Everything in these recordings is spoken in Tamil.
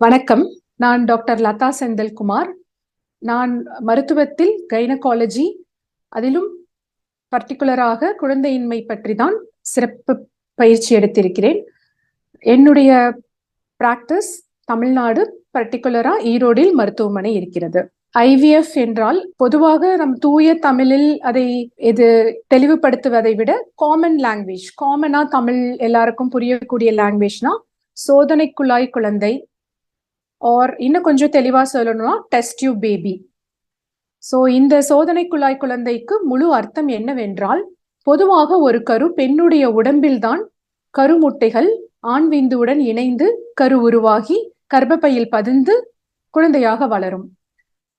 வணக்கம். நான் டாக்டர் லதா செந்தில்குமார். நான் மருத்துவத்தில் கைனகாலஜி அதிலும் பர்டிகுலராக குழந்தையின்மை பற்றி தான் சிறப்பு பயிற்சி எடுத்திருக்கிறேன். என்னுடைய பிராக்டிஸ் தமிழ்நாடு பர்டிகுலரா ஈரோடில் மருத்துவமனை இருக்கிறது. ஐவிஎஃப் என்றால் பொதுவாக நம் தூய தமிழில் அதை இது தெளிவுபடுத்துவதை விட காமன் லாங்குவேஜ் காமனா தமிழ் எல்லாருக்கும் புரியக்கூடிய லாங்குவேஜ்னா சோதனை குழாய் குழந்தை ஆர் இன்னும் கொஞ்சம் தெளிவா சொல்லணும்னா டெஸ்ட் டியூப் பேபி ஸோ இந்த சோதனை குழாய் குழந்தைக்கு முழு அர்த்தம் என்னவென்றால் பொதுவாக ஒரு கரு பெண்ணுடைய உடம்பில்தான் கருமுட்டைகள் ஆண் விந்துவுடன் இணைந்து கரு உருவாகி கர்ப்பப்பையில் பதிந்து குழந்தையாக வளரும்.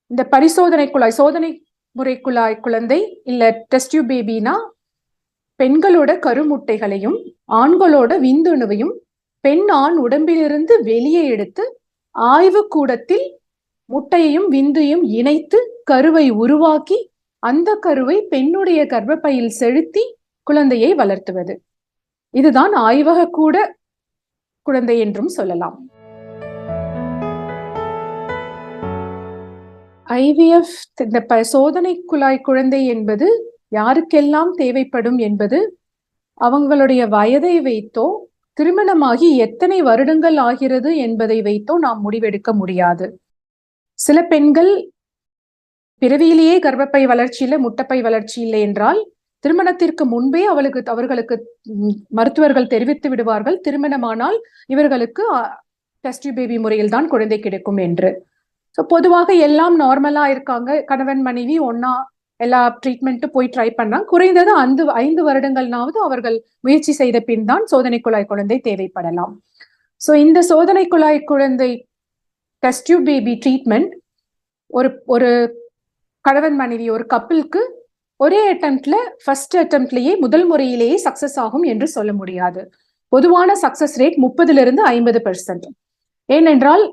இந்த பரிசோதனை குழாய் சோதனை முறை குழாய் குழந்தை இல்ல டெஸ்ட் டியூப் பேபினா பெண்களோட கருமுட்டைகளையும் ஆண்களோட விந்துணுவையும் பெண் ஆண் உடம்பிலிருந்து வெளியே எடுத்து ஆய்வு கூடத்தில் முட்டையையும் விந்தையும் இணைத்து கருவை உருவாக்கி அந்த கருவை பெண்ணுடைய கர்ப்பப்பையில் செலுத்தி குழந்தையை வளர்த்துவது. இதுதான் ஆய்வக கூட குழந்தை என்றும் சொல்லலாம். ஐவிஎஃப் இந்த சோதனை குழாய் குழந்தை என்பது யாருக்கெல்லாம் தேவைப்படும் என்பது அவங்களுடைய வயதை வைத்தோ திருமணமாகி எத்தனை வருடங்கள் ஆகிறது என்பதை வைத்தோ நாம் முடிவெடுக்க முடியாது. சில பெண்கள் பிறவியிலேயே கர்ப்பப்பை வளர்ச்சியில முட்டப்பை வளர்ச்சி இல்லை என்றால் திருமணத்திற்கு முன்பே அவளுக்கு அவர்களுக்கு மருத்துவர்கள் தெரிவித்து விடுவார்கள். திருமணமானால் இவர்களுக்கு டெஸ்ட் பேபி முறையில் தான் குழந்தை கிடைக்கும் என்று. ஸோ பொதுவாக எல்லாம் நார்மலா இருக்காங்க. கணவன் மனைவி ஒன்னா எல்லா ட்ரீட்மெண்ட்டும் போய் ட்ரை பண்ணா குறைந்தது அந்த ஐந்து வருடங்கள்னாவது அவர்கள் முயற்சி செய்த பின் தான் சோதனை குழாய் குழந்தை தேவைப்படலாம். ஸோ இந்த சோதனை குழாய் குழந்தை டெஸ்டியூ பேபி ட்ரீட்மெண்ட் ஒரு ஒரு கணவன் மனைவி ஒரு கப்பிளுக்கு ஒரே அட்டம்ப்ட்ல ஃபர்ஸ்ட் அட்டம்ப்ட்லயே முதல் முறையிலேயே சக்சஸ் ஆகும் என்று சொல்ல முடியாது. பொதுவான சக்சஸ் ரேட் முப்பதுல இருந்து ஐம்பது பெர்சன்ட் ஏனென்றால்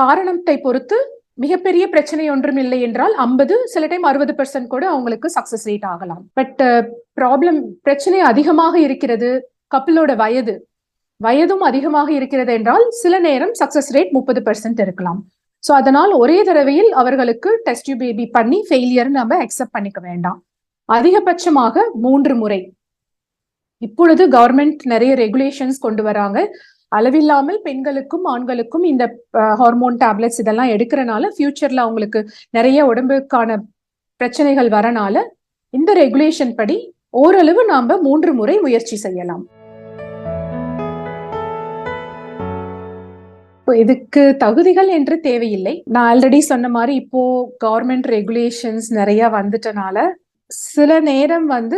காரணத்தை பொறுத்து மிகப்பெரிய பிரச்சனை ஒன்றும் இல்லை என்றால் ஐம்பது சில டைம் அறுபது பெர்சன்ட் கூட அவங்களுக்கு சக்சஸ் ரேட் ஆகலாம். பட் ப்ராப்ளம் பிரச்சனை அதிகமாக இருக்கிறது கப்பலோட வயது வயதும் அதிகமாக இருக்கிறது என்றால் சில நேரம் சக்சஸ் ரேட் முப்பது பெர்சன்ட் இருக்கலாம். ஸோ அதனால் ஒரே தடவையில் அவர்களுக்கு டெஸ்ட் பேபி பண்ணி ஃபெயிலியர் நம்ம அக்செப்ட் பண்ணிக்க வேண்டாம். அதிகபட்சமாக மூன்று முறை. இப்பொழுது கவர்மெண்ட் நிறைய ரெகுலேஷன்ஸ் கொண்டு வராங்க. அளவில்லாமல் பெண்களுக்கும் ஆண்களுக்கும் இந்த ஹார்மோன் டேப்லெட்ஸ் இதெல்லாம் எடுக்கிறனால ஃபியூச்சர்ல அவங்களுக்கு நிறைய உடம்புக்கான பிரச்சனைகள் வரனால இந்த ரெகுலேஷன் படி ஓரளவு நாம மூன்று முறை முயற்சி செய்யலாம். இதுக்கு தகுதிகள் என்று தேவையில்லை. நான் ஆல்ரெடி சொன்ன மாதிரி இப்போ கவர்மெண்ட் ரெகுலேஷன்ஸ் நிறைய வந்துட்டனால சில நேரம் வந்து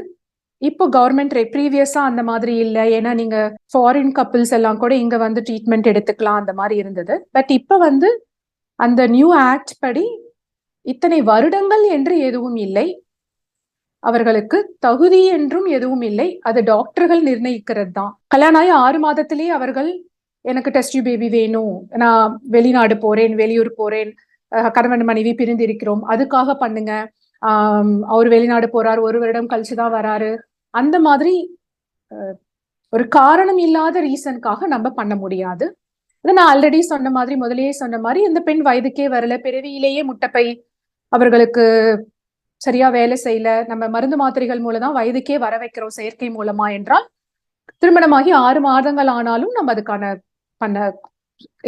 இப்போ கவர்மெண்ட் ப்ரீவியஸா அந்த மாதிரி இல்லை. ஏன்னா நீங்க ஃபாரின் கப்பிள்ஸ் எல்லாம் கூட இங்க வந்து ட்ரீட்மெண்ட் எடுத்துக்கலாம் அந்த மாதிரி இருந்தது. பட் இப்போ வந்து அந்த நியூ ஆக்ட் படி இத்தனை வருடங்கள் என்று எதுவும் இல்லை. அவர்களுக்கு தகுதி என்றும் எதுவும் இல்லை. அது டாக்டர்கள் நிர்ணயிக்கிறது தான். கல்யாணம் ஆகி ஆறு மாதத்திலேயே அவர்கள் எனக்கு டெஸ்ட் பேபி வேணும். நான் வெளிநாடு போறேன் வெளியூர் போறேன். கணவன் மனைவி பிரிந்து இருக்கிறோம் அதுக்காக பண்ணுங்க. அவர் வெளிநாடு போறார். ஒரு வருடம் கழிச்சுதான் வராரு. அந்த மாதிரி ஒரு காரணம் இல்லாத ரீசனுக்காக நம்ம பண்ண முடியாது. இதை நான் ஆல்ரெடி சொன்ன மாதிரி முதலேயே சொன்ன மாதிரி இந்த பெண் வயதுக்கே வரல பிறவியிலேயே முட்டைப்பை அவர்களுக்கு சரியா வேலை செய்யல நம்ம மருந்து மாத்திரைகள் மூலம் தான் வயதுக்கே வர வைக்கிறோம் செயற்கை மூலமா என்றால் திருமணமாகி ஆறு மாதங்கள் ஆனாலும் நம்ம அதுக்கான பண்ண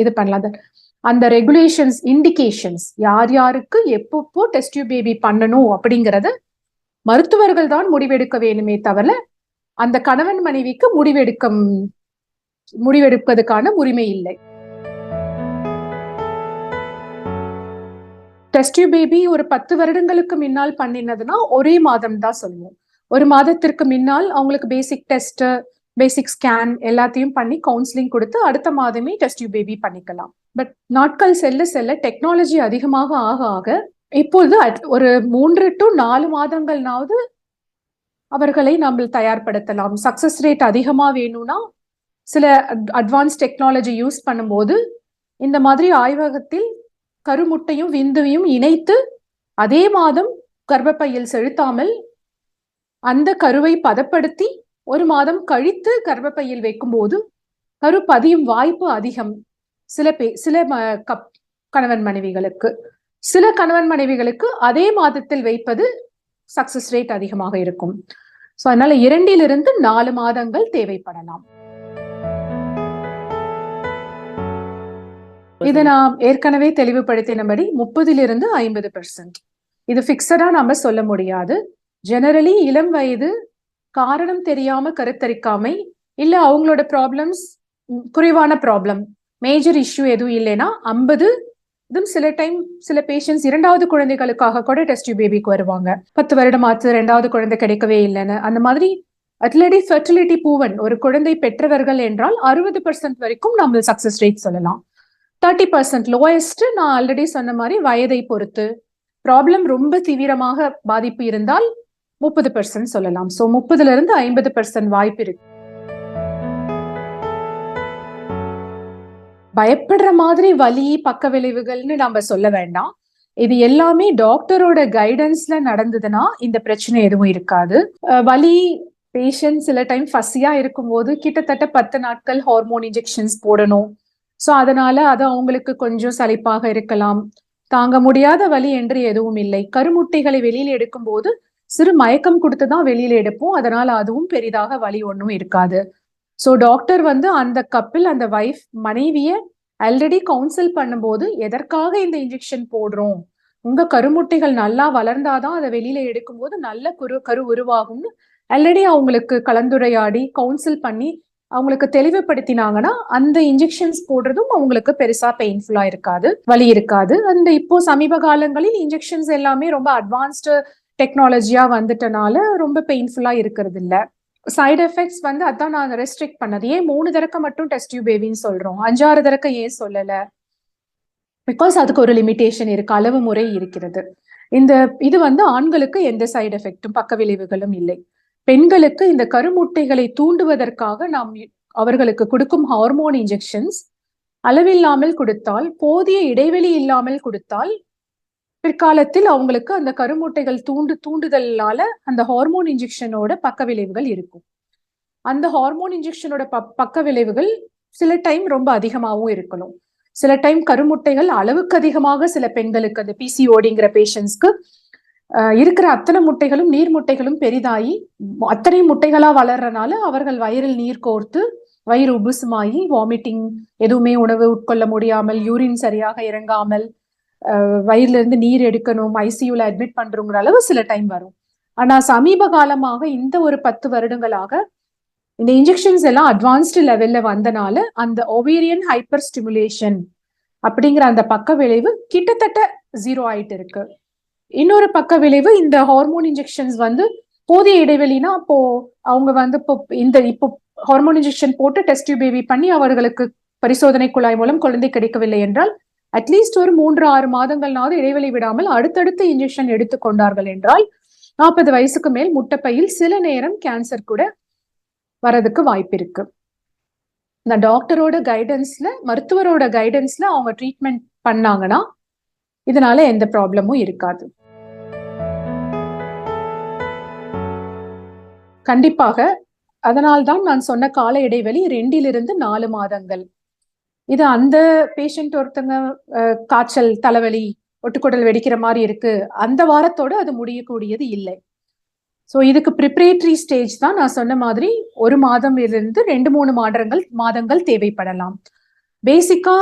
இது பண்ணலாம். அந்த ரெகுலேஷன்ஸ் இண்டிகேஷன்ஸ் யார் யாருக்கு எப்பப்போ டெஸ்ட் பேபி பண்ணணும் அப்படிங்கறது மருத்துவர்கள் தான் முடிவெடுக்க வேணுமே தவிர அந்த கணவன் மனைவிக்கு முடிவெடுக்க முடிவெடுப்பதற்கான உரிமை இல்லை. டெஸ்ட் பேபி ஒரு பத்து வருடங்களுக்கு முன்னால் பண்ணினதுன்னா ஒரே மாதம் தான் சொல்லுவோம். ஒரு மாதத்திற்கு முன்னால் அவங்களுக்கு பேசிக் டெஸ்ட் பேசிக் ஸ்கேன் எல்லாத்தையும் பண்ணி கவுன்சிலிங் கொடுத்து அடுத்த மாதமே டெஸ்ட் பேபி பண்ணிக்கலாம். பட் நாட்கள் செல்ல செல்ல டெக்னாலஜி அதிகமாக ஆக ஆக இப்பொழுது ஒரு மூன்று டு நாலு மாதங்கள்னாவது அவர்களை நம்ம தயார்படுத்தலாம். சக்சஸ் ரேட் அதிகமா வேணும்னா சில அட்வான்ஸ் டெக்னாலஜி யூஸ் பண்ணும்போது இந்த மாதிரி ஆய்வகத்தில் கருமுட்டையும் விந்துவையும் இணைத்து அதே மாதம் கர்ப்பப்பையில் செலுத்தாமல் அந்த கருவை பதப்படுத்தி ஒரு மாதம் கழித்து கர்ப்பப்பையில் வைக்கும்போது கரு பதியும் வாய்ப்பு அதிகம். சில பே சில ம- கப் கணவன் மனைவிகளுக்கு. சில கணவன் மனைவிகளுக்கு அதே மாதத்தில் வைப்பது சக்சஸ் ரேட் அதிகமாக இருக்கும். ஸோ அதனால இரண்டிலிருந்து நாலு மாதங்கள் தேவைப்படலாம். இது நான் ஏற்கனவே தெளிவுபடுத்தினபடி முப்பதிலிருந்து ஐம்பது பெர்சன்ட் இது பிக்சடா நாம சொல்ல முடியாது. ஜெனரலி இளம் வயது காரணம் தெரியாம கருத்தரிக்காமை இல்ல அவங்களோட ப்ராப்ளம்ஸ் குறைவான ப்ராப்ளம் மேஜர் இஷ்யூ எதுவும் இல்லைன்னா ஐம்பது இதுவும் சில டைம் சில பேஷண்ட்ஸ் இரண்டாவது குழந்தைகளுக்காக கூட டெஸ்ட் பேபிக்கு வருவாங்க. பத்து வருடம் ஆச்சு ரெண்டாவது குழந்தை கிடைக்கவே இல்லைன்னு. அந்த மாதிரி அட்லடி ஃபெர்டிலிட்டி பூவன் ஒரு குழந்தை பெற்றவர்கள் என்றால் அறுபது பர்சன்ட் வரைக்கும் நம்ம சக்சஸ் ரேட் சொல்லலாம். தேர்ட்டி பர்சன்ட் லோயஸ்ட் நான் ஆல்ரெடி சொன்ன மாதிரி வயதை பொறுத்து ப்ராப்ளம் ரொம்ப தீவிரமாக பாதிப்பு இருந்தால் முப்பது பெர்சன்ட் சொல்லலாம். சோ முப்பதுல இருந்து ஐம்பது பெர்சன்ட் வாய்ப்பு இருக்கு. பயப்படுற மாதிரி வலி பக்க விளைவுகள்னு நம்ம சொல்ல வேண்டாம். இது எல்லாமே டாக்டரோட கைடன்ஸ்ல நடந்ததுன்னா இந்த பிரச்சனை எதுவும் இருக்காது. வலி பேஷண்ட் சில டைம் ஃபஸ்ஸியா இருக்கும்போது கிட்டத்தட்ட பத்து நாட்கள் ஹார்மோன் இன்ஜெக்ஷன்ஸ் போடணும். சோ அதனால அது அவங்களுக்கு கொஞ்சம் சலிப்பாக இருக்கலாம். தாங்க முடியாத வலி என்று எதுவும் இல்லை. கருமுட்டைகளை வெளியில எடுக்கும்போது சிறு மயக்கம் கொடுத்து தான் வெளியில எடுப்போம். அதனால அதுவும் பெரிதாக வலி ஒன்றும் இருக்காது. ஸோ டாக்டர் வந்து அந்த கப்பில் அந்த ஒய்ஃப் மனைவியை ஆல்ரெடி கவுன்சில் பண்ணும்போது எதற்காக இந்த இன்ஜெக்ஷன் போடுறோம்? உங்க கருமுட்டைகள் நல்லா வளர்ந்தாதான் அதை வெளியில எடுக்கும்போது நல்ல குரு கரு உருவாகும்னு ஆல்ரெடி அவங்களுக்கு கலந்துரையாடி கவுன்சில் பண்ணி அவங்களுக்கு தெளிவுபடுத்தினாங்கன்னா அந்த இன்ஜெக்ஷன்ஸ் போடுறதும் அவங்களுக்கு பெருசா பெயின்ஃபுல்லா இருக்காது வலி இருக்காது. அந்த இப்போ சமீப காலங்களில் இன்ஜெக்ஷன்ஸ் எல்லாமே ரொம்ப அட்வான்ஸ்டு டெக்னாலஜியா வந்துட்டனால ரொம்ப பெயின்ஃபுல்லா இருக்கிறது இல்லை சைடு எஃபெக்ட்ஸ் வந்து அதான் நான் ரெஸ்ட்ரிக்ட் பண்ணது. ஏன் மூணு தடக்க மட்டும் டெஸ்ட் டியூப் பேபின்னு சொல்றோம்? அஞ்சாறு தடக்க ஏன் சொல்லல? பிகாஸ் அதுக்கு ஒரு லிமிடேஷன் இருக்கு அளவு முறை இருக்கிறது. இந்த இது வந்து ஆண்களுக்கு எந்த சைடு எஃபெக்டும் பக்க விளைவுகளும் இல்லை. பெண்களுக்கு இந்த கருமுட்டைகளை தூண்டுவதற்காக நாம் அவர்களுக்கு கொடுக்கும் ஹார்மோன் இன்ஜெக்ஷன்ஸ் அளவில்லாமல் கொடுத்தால் போதிய இடைவெளி இல்லாமல் கொடுத்தால் பிற்காலத்தில் அவங்களுக்கு அந்த கருமுட்டைகள் தூண்டு தூண்டுதலால அந்த ஹார்மோன் இன்ஜெக்ஷனோட பக்க விளைவுகள் இருக்கும். அந்த ஹார்மோன் இன்ஜெக்ஷனோட ப பக்க விளைவுகள் சில டைம் ரொம்ப அதிகமாகவும் இருக்கணும். சில டைம் கருமுட்டைகள் அளவுக்கு அதிகமாக சில பெண்களுக்கு அந்த பிசிஓடிங்கிற பேஷண்ட்ஸ்க்கு இருக்கிற அத்தனை முட்டைகளும் நீர் முட்டைகளும் பெரிதாகி அத்தனை முட்டைகளா வளர்றனால அவர்கள் வயிறில் நீர் கோர்த்து வயிறு உபுசுமாயி வாமிட்டிங் எதுவுமே உணவு உட்கொள்ள முடியாமல் யூரின் சரியாக இறங்காமல் வயிறுல இருந்து நீர் எடுக்கணும் ஐசியூல அட்மிட் பண்றோங்கிற அளவு சில டைம் வரும். ஆனா சமீப காலமாக இந்த ஒரு பத்து வருடங்களாக இந்த இன்ஜெக்ஷன்ஸ் எல்லாம் அட்வான்ஸ்டு லெவல்ல வந்தனால அந்த ஒவேரியன் ஹைப்பர் ஸ்டிமுலேஷன் அப்படிங்கிற அந்த பக்க விளைவு கிட்டத்தட்ட ஜீரோ ஆயிட்டு இருக்கு. இன்னொரு பக்க விளைவு இந்த ஹார்மோன் இன்ஜெக்ஷன்ஸ் வந்து போதிய இடைவெளினா அப்போ அவங்க வந்து இப்போ இந்த இப்போ ஹார்மோன் இன்ஜெக்ஷன் போட்டு டெஸ்ட் பேபி பண்ணி அவர்களுக்கு பரிசோதனை குழாய் மூலம் குழந்தை கிடைக்கவில்லை என்றால் அட்லீஸ்ட் ஒரு மூன்று ஆறு மாதங்கள்னாவது இடைவெளி விடாமல் அடுத்தடுத்த இன்ஜெக்ஷன் எடுத்துக்கொண்டார்கள் என்றால் நாற்பது வயசுக்கு மேல் முட்டைப்பையில் சில நேரம் கேன்சர் கூட வரதுக்கு வாய்ப்பு இருக்கு. இந்த டாக்டரோட கைடன்ஸ்ல மருத்துவரோட கைடன்ஸ்ல அவங்க ட்ரீட்மெண்ட் பண்ணாங்கன்னா இதனால எந்த ப்ராப்ளமும் இருக்காது. கண்டிப்பாக அதனால்தான் நான் சொன்ன கால இடைவெளி ரெண்டிலிருந்து நாலு மாதங்கள். இது அந்த பேஷண்ட் ஒருத்தங்க காய்ச்சல் தலைவலி ஒட்டுக்குடல் வெடிக்கிற மாதிரி இருக்கு. அந்த வாரத்தோட அது முடியக்கூடியது இல்லை. ஸோ இதுக்கு ப்ரிப்பரேட்டரி ஸ்டேஜ் தான் நான் சொன்ன மாதிரி ஒரு மாதம் இருந்து ரெண்டு மூணு மாதங்கள் மாதங்கள் தேவைப்படலாம். பேசிக்கா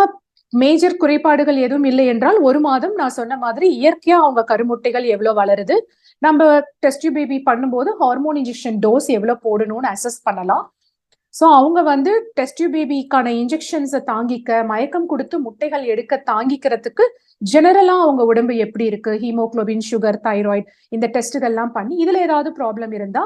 மேஜர் குறைபாடுகள் எதுவும் இல்லை என்றால் ஒரு மாதம் நான் சொன்ன மாதிரி இயற்கையா அவங்க கருமுட்டைகள் எவ்வளவு வளருது நம்ம டெஸ்ட் பேபி பண்ணும்போது ஹார்மோன் இன்ஜெக்ஷன் டோஸ் எவ்வளவு போடணும்னு அசஸ் பண்ணலாம். ஸோ அவங்க வந்து டெஸ்ட் பேபிக்கான இன்ஜெக்ஷன்ஸை தாங்கிக்க மயக்கம் கொடுத்து முட்டைகள் எடுக்க தாங்கிக்கிறதுக்கு ஜெனரலா அவங்க உடம்பு எப்படி இருக்கு? ஹீமோக்ளோபின் சுகர் தைராய்டு இந்த டெஸ்ட்டுகள்லாம் பண்ணி இதுல ஏதாவது ப்ராப்ளம் இருந்தா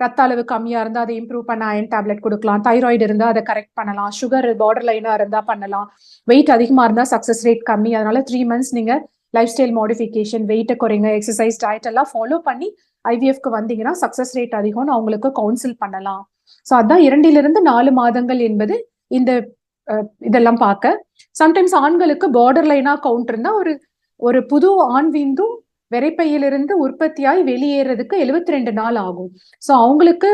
ரத்த அளவு கம்மியா இருந்தா அதை இம்ப்ரூவ் பண்ண அயன் டேப்லெட் கொடுக்கலாம். தைராய்டு இருந்தா அதை கரெக்ட் பண்ணலாம். சுகர் பார்டர் லைனா இருந்தா பண்ணலாம். வெயிட் அதிகமா இருந்தா சக்சஸ் ரேட் கம்மி. அதனால த்ரீ மந்த்ஸ் நீங்க லைஃப் ஸ்டைல் மாடிஃபிகேஷன் வெயிட்டை குறைங்க எக்ஸசைஸ் டயட் எல்லாம் ஃபாலோ பண்ணி ஐவிஎஃப்க்கு வந்தீங்கன்னா சக்சஸ் ரேட் அதிகம்னு அவங்களுக்கு கவுன்சில் பண்ணலாம். ஸோ அதான் இரண்டிலிருந்து நாலு மாதங்கள் என்பது இந்த இதெல்லாம் பார்க்க. சம்டைம்ஸ் ஆண்களுக்கு பார்டர் லைனா கவுண்ட் இருந்தா ஒரு ஒரு புது ஆண் வீந்தும் விரைப்பையிலிருந்து உற்பத்தியாய் வெளியேறதுக்கு எழுபத்தி ரெண்டு நாள் ஆகும். ஸோ அவங்களுக்கு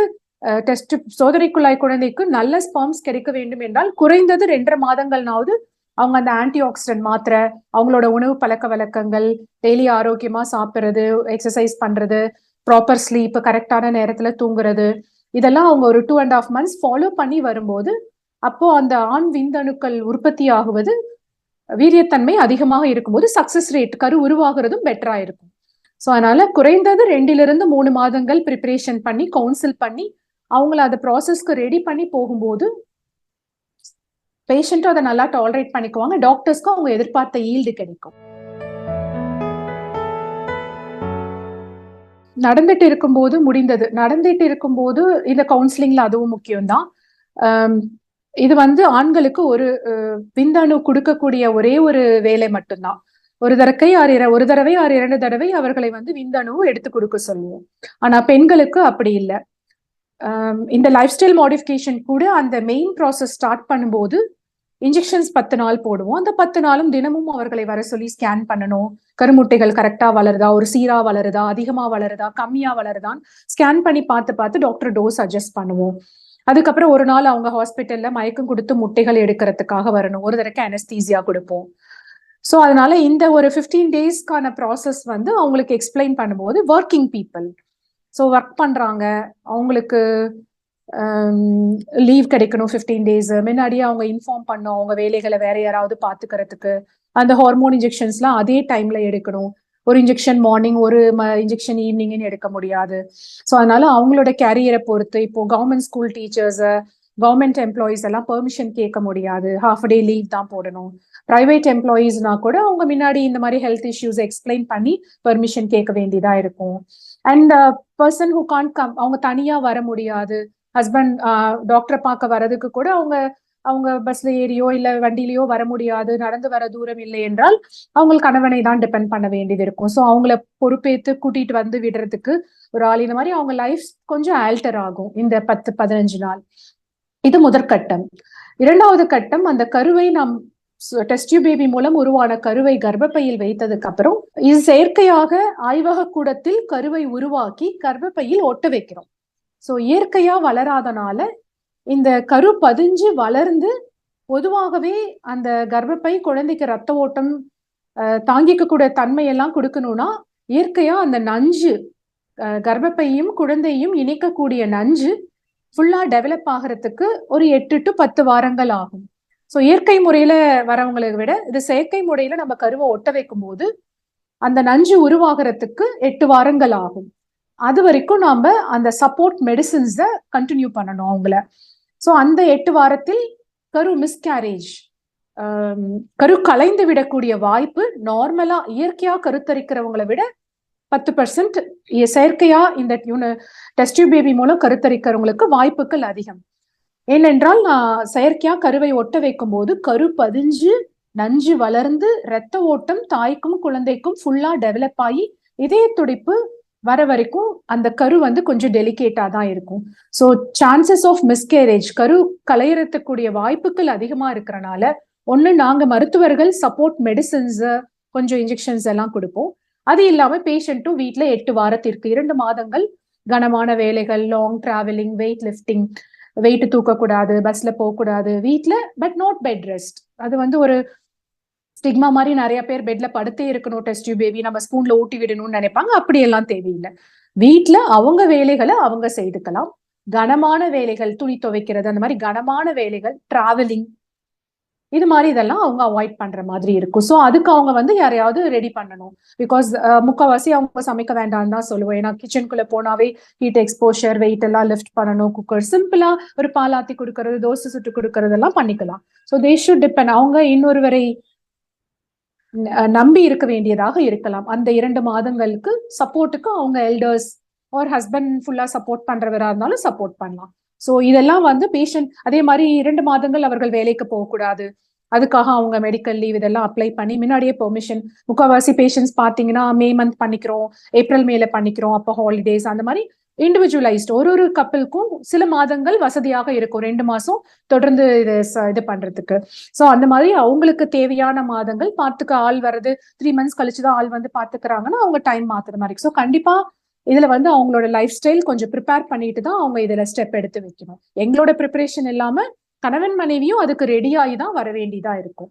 டெஸ்ட் சோதனை குழாய் குழந்தைக்கு நல்ல ஸ்பாம்ஸ் கிடைக்க வேண்டும் என்றால் குறைந்தது ரெண்டரை மாதங்கள்னாவது அவங்க அந்த ஆன்டி ஆக்சிடென்ட் மாத்திரை அவங்களோட உணவு பழக்க வழக்கங்கள் டெய்லி ஆரோக்கியமா சாப்பிட்றது எக்ஸசைஸ் பண்றது ப்ராப்பர் ஸ்லீப் கரெக்டான நேரத்துல தூங்குறது இதெல்லாம் அவங்க ஒரு two and half months follow பண்ணி வரும்போது அப்போ அந்த ஆண் விந்தணுக்கள் உற்பத்தி ஆகுவது வீரியத்தன்மை அதிகமாக இருக்கும்போது சக்சஸ் ரேட் கரு உருவாகிறதும் பெட்டரா இருக்கும். ஸோ அதனால குறைந்தது ரெண்டிலிருந்து மூணு மாதங்கள் ப்ரிப்பரேஷன் பண்ணி கவுன்சில் பண்ணி அவங்கள அதை ப்ராசஸ்க்கு ரெடி பண்ணி போகும்போது பேஷண்ட்டும் அதை நல்லா டாலரேட் பண்ணிக்குவாங்க டாக்டர்ஸ்க்கும் அவங்க எதிர்பார்த்த ஈல்டு கிடைக்கும். நடந்துட்டு இருக்கும்போது முடிந்தது. நடந்துட்டு இருக்கும்போது இந்த கவுன்சிலிங்ல அதுவும் முக்கியம்தான். இது வந்து ஆண்களுக்கு ஒரு விந்தணு கொடுக்கக்கூடிய ஒரே ஒரு வேலை மட்டும்தான். ஒரு தடவை ஆறு ஒரு தடவை ஆறு இரண்டு தடவை அவர்களை வந்து விந்தணுவும் எடுத்து கொடுக்க சொல்லுவோம். ஆனா பெண்களுக்கு அப்படி இல்லை. இந்த லைஃப் ஸ்டைல் மாடிஃபிகேஷன் கூட அந்த மெயின் ப்ராசஸ் ஸ்டார்ட் பண்ணும்போது இன்ஜெக்ஷன்ஸ் பத்து நாள் போடுவோம். அந்த பத்து நாளும் தினமும் அவர்களை வர சொல்லி ஸ்கேன் பண்ணணும். கருமுட்டைகள் கரெக்டா வளருதா? ஒரு சீரா வளருதா? அதிகமா வளருதா? கம்மியா வளருதான்னு ஸ்கேன் பண்ணி பார்த்து பார்த்து டாக்டர் டோஸ் அட்ஜஸ்ட் பண்ணுவோம். அதுக்கப்புறம் ஒரு நாள் அவங்க ஹாஸ்பிட்டல்ல மயக்கம் கொடுத்து முட்டைகள் எடுக்கிறதுக்காக வரணும். ஒரு தடவை அனஸ்தீசியா கொடுப்போம். ஸோ அதனால இந்த ஒரு ஃபிஃப்டீன் டேஸ்க்கான ப்ராசஸ் வந்து அவங்களுக்கு எக்ஸ்பிளைன் பண்ணும்போது ஒர்க்கிங் பீப்புள் ஸோ ஒர்க் பண்றாங்க. அவங்களுக்கு Um, லீவ் கிடைக்கணும் ஃபிஃப்டீன் டேஸ் முன்னாடியே அவங்க இன்ஃபார்ம் பண்ணும் அவங்க வேலைகளை வேற யாராவது பாத்துக்கிறதுக்கு. அந்த ஹார்மோன் இன்ஜெக்ஷன்ஸ்லாம் அதே டைம்ல எடுக்கணும். ஒரு இன்ஜெக்ஷன் மார்னிங் ஒரு இன்ஜெக்ஷன் ஈவினிங்னு எடுக்க முடியாது. ஸோ அதனால அவங்களோட கேரியரை பொறுத்து இப்போ government school teachers government employees எல்லாம் பெர்மிஷன் கேட்க முடியாது. ஹாஃப் டே லீவ் தான் போடணும். ப்ரைவேட் எம்ப்ளாயீஸ்னா கூட அவங்க முன்னாடி இந்த மாதிரி ஹெல்த் இஷ்யூஸ் எக்ஸ்பிளைன் பண்ணி பெர்மிஷன் கேட்க வேண்டியதா இருக்கும். And person who can come அவங்க தனியா வர முடியாது. ஹஸ்பண்ட் டாக்டரை பார்க்க வர்றதுக்கு கூட அவங்க அவங்க பஸ்ல ஏறியோ இல்ல வண்டியிலயோ வர முடியாது நடந்து வர தூரம் இல்லை என்றால் அவங்க கணவனை தான் டிபெண்ட் பண்ண வேண்டியது இருக்கும். ஸோ அவங்கள பொறுப்பேத்து கூட்டிட்டு வந்து விடுறதுக்கு ஒரு ஆள். இந்த மாதிரி அவங்க லைஃப் கொஞ்சம் ஆல்டர் ஆகும் இந்த பத்து பதினஞ்சு நாள். இது முதற்கட்டம் இரண்டாவது கட்டம் அந்த கருவை நாம் டெஸ்ட் பேபி மூலம் உருவான கருவை கர்ப்பப்பையில் வைத்ததுக்கு அப்புறம் இது செயற்கையாக ஆய்வக கூடத்தில் கருவை உருவாக்கி கர்ப்பப்பையில் ஒட்ட வைக்கிறோம். ஸோ இயற்கையா வளராதனால இந்த கரு பதிஞ்சு வளர்ந்து பொதுவாகவே அந்த கர்ப்பப்பை குழந்தைக்கு ரத்த ஓட்டம் தாங்கிக்கக்கூடிய தன்மையெல்லாம் கொடுக்கணும்னா இயற்கையா அந்த நஞ்சு கர்ப்பப்பையும் குழந்தையும் இணைக்கக்கூடிய நஞ்சு ஃபுல்லா டெவலப் ஆகிறதுக்கு ஒரு எட்டு டு பத்து வாரங்கள் ஆகும். ஸோ இயற்கை முறையில வரவங்களை விட இது செயற்கை முறையில நம்ம கருவை ஒட்ட வைக்கும் போது அந்த நஞ்சு உருவாகிறதுக்கு எட்டு வாரங்கள் ஆகும். அது வரைக்கும் நாம அந்த சப்போர்ட் மெடிசின்ஸ கண்டினியூ பண்ணணும் அவங்கள. ஸோ அந்த எட்டு வாரத்தில் கரு மிஸ்கேரேஜ் கரு கலைந்து விடக்கூடிய வாய்ப்பு நார்மலா இயற்கையா கருத்தரிக்கிறவங்களை விட பத்து பர்சன்ட் செயற்கையா இந்த டெஸ்டியூ பேபி மூலம் கருத்தரிக்கிறவங்களுக்கு வாய்ப்புகள் அதிகம். ஏனென்றால் நான் செயற்கையா கருவை ஒட்ட வைக்கும் போது கரு பதிஞ்சு நஞ்சு வளர்ந்து ரத்த ஓட்டம் தாய்க்கும் குழந்தைக்கும் ஃபுல்லா டெவலப் ஆகி இதய துடிப்பு வர வரைக்கும் அந்த கரு வந்து கொஞ்சம் டெலிகேட்டா தான் இருக்கும். ஸோ சான்சஸ் ஆஃப் மிஸ்கேரேஜ் கரு கலையறத்துக்கூடிய வாய்ப்புகள் அதிகமா இருக்கிறனால ஒன்று நாங்க மருத்துவர்கள் சப்போர்ட் மெடிசன்ஸ் கொஞ்சம் இன்ஜெக்ஷன்ஸ் எல்லாம் கொடுப்போம். அது இல்லாம பேஷண்ட்டும் வீட்டில் எட்டு வாரத்திற்கு இரண்டு மாதங்கள் கனமான வேலைகள் long travelling weight lifting weight தூக்கக்கூடாது பஸ்ல போகக்கூடாது வீட்டில் பட் நாட் பெட் ரெஸ்ட் அது வந்து ஒரு ஸ்டிக்மா மாதிரி நிறைய பேர் பெட்ல படுத்தே இருக்கணும் டெஸ்ட் பேபி நம்ம ஸ்பூன்ல ஊட்டி விடணும்னு நினைப்பாங்க. அப்படி எல்லாம் தேவையில்லை. வீட்டுல அவங்க வேலைகளை அவங்க செய்துக்கலாம். கனமான வேலைகள் துணி துவைக்கிறது அந்த மாதிரி கனமான வேலைகள் டிராவலிங் இது மாதிரி இதெல்லாம் அவங்க அவாய்ட் பண்ற மாதிரி இருக்கும். ஸோ அதுக்கு அவங்க வந்து யாரையாவது ரெடி பண்ணணும். பிகாஸ் முக்கால்வாசி அவங்க சமைக்க வேண்டாம்னு தான் சொல்லுவோம். ஏன்னா கிச்சனுக்குள்ள போனாவே ஹீட் எக்ஸ்போஷர் வெயிட் எல்லாம் லிஃப்ட் பண்ணணும் குக்கர் சிம்பிளா ஒரு பாலாத்தி கொடுக்கறது தோசை சுட்டு கொடுக்கறதெல்லாம் பண்ணிக்கலாம். ஸோ தே ஷுட் டிபெண்ட் அவங்க இன்னொருவரை நம்பி இருக்க வேண்டியதாக இருக்கலாம். அந்த இரண்டு மாதங்களுக்கு சப்போர்ட்டுக்கு அவங்க எல்டர்ஸ் ஒரு ஹஸ்பண்ட் ஃபுல்லா சப்போர்ட் பண்றவரா இருந்தாலும் சப்போர்ட் பண்ணலாம். ஸோ இதெல்லாம் வந்து பேஷண்ட் அதே மாதிரி இரண்டு மாதங்கள் அவர்கள் வேலைக்கு போகக்கூடாது. அதுக்காக அவங்க மெடிக்கல் லீவ் இதெல்லாம் அப்ளை பண்ணி முன்னாடியே பெர்மிஷன் முக்கால்வாசி பேஷண்ட்ஸ் பார்த்தீங்கன்னா மே மந்த் பண்ணிக்கிறோம் ஏப்ரல் மேல பண்ணிக்கிறோம் அப்போ ஹாலிடேஸ் அந்த மாதிரி இண்டிவிஜுவலைஸ்ட் ஒரு ஒரு கப்பலுக்கும் சில மாதங்கள் வசதியாக இருக்கும். ரெண்டு மாசம் தொடர்ந்து இது இது பண்றதுக்கு. ஸோ அந்த மாதிரி அவங்களுக்கு தேவையான மாதங்கள் பார்த்துக்க ஆள் வர்றது த்ரீ மந்த்ஸ் கழிச்சுதான் ஆள் வந்து பாத்துக்கிறாங்கன்னா அவங்க டைம் மாத்துற மாதிரி. ஸோ கண்டிப்பா இதுல வந்து அவங்களோட லைஃப் ஸ்டைல் கொஞ்சம் ப்ரிப்பேர் பண்ணிட்டு தான் அவங்க இதுல ஸ்டெப் எடுத்து வைக்கணும். எங்களோட ப்ரிப்பரேஷன் இல்லாம கணவன் மனைவியும் அதுக்கு ரெடி ஆகி தான் வர வேண்டியதா இருக்கும்.